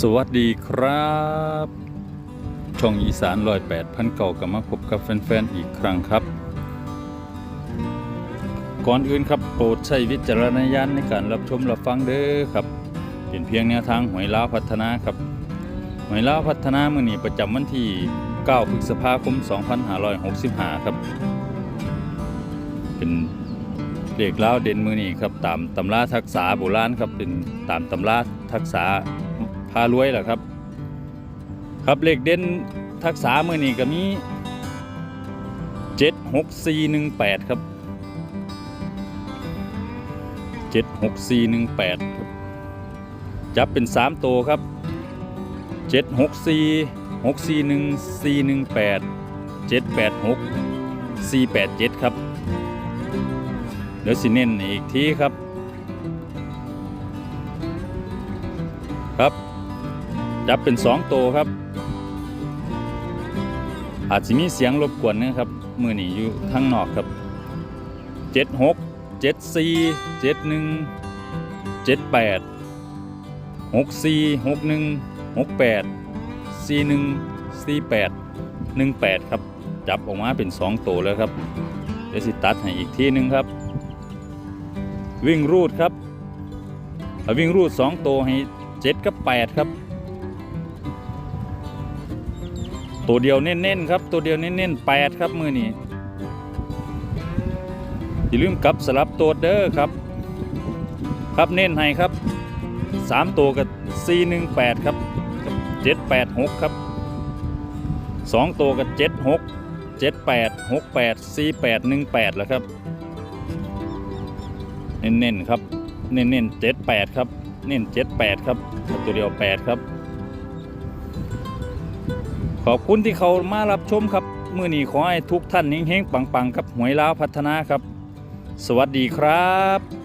สวัสดีครับ ช่องอีสานลอยแปดพันเก่ากลับมาพบกับแฟนๆอีกครั้งครับ ก่อนอื่นครับโปรดใช้วิจารณญาณในการรับชมรับฟังเด้อครับเป็นเพียงแนวทางหวยล้าพัฒนาครับหวยล้าพัฒนามือนี้ประจำวันที่ 9 พฤษภาคม 2565 ครับ เป็นเด็กลาวเด่นมือนี้ครับตามตำราทักษะโบราณครับเป็นตามตำราทักษะารวยแหละครับ ครับเลขเด่นทักษะมือนี้ก็มี76418ครับ76418ครับจับเป็น3ตัวครับ764 641 418 786 487ครับเดี๋ยวสิเน้นอีกทีครับครับ จับเป็น2ตัวครับ อาจจะมีเสียงรบกวนนะครับ มือหนีอยู่ทางนอกครับ 76 74 71 78 64 61 68 41 48 18 ครับ จับออกมาเป็น2ตัวแล้วครับเดี๋ยวสิตัดให้อีกทีหนึงครับ วิ่งรูดครับวิ่งรูด2ตัวให้ 7 กับ 8 ครับ ตัวเดียวเน้นๆครับ ตัวเดียวเน้นๆ8ครับมือนี้อย่าลืมกลับสลับตัวเด้อครับ ครับเน้นให้ครับ3ตัวกับ418ครับกับ786ครับ2ตัวกับ76 78 68 48 18แล้วครับ เน้นๆครับ เน้นๆ78ครับ เน้น78ครับ ตัวเดียว8ครับ ขอบคุณที่เขามารับชมครับ มือนี้ขอให้ทุกท่านเฮงๆปังๆครับหวยลาวพัฒนาครับ สวัสดีครับ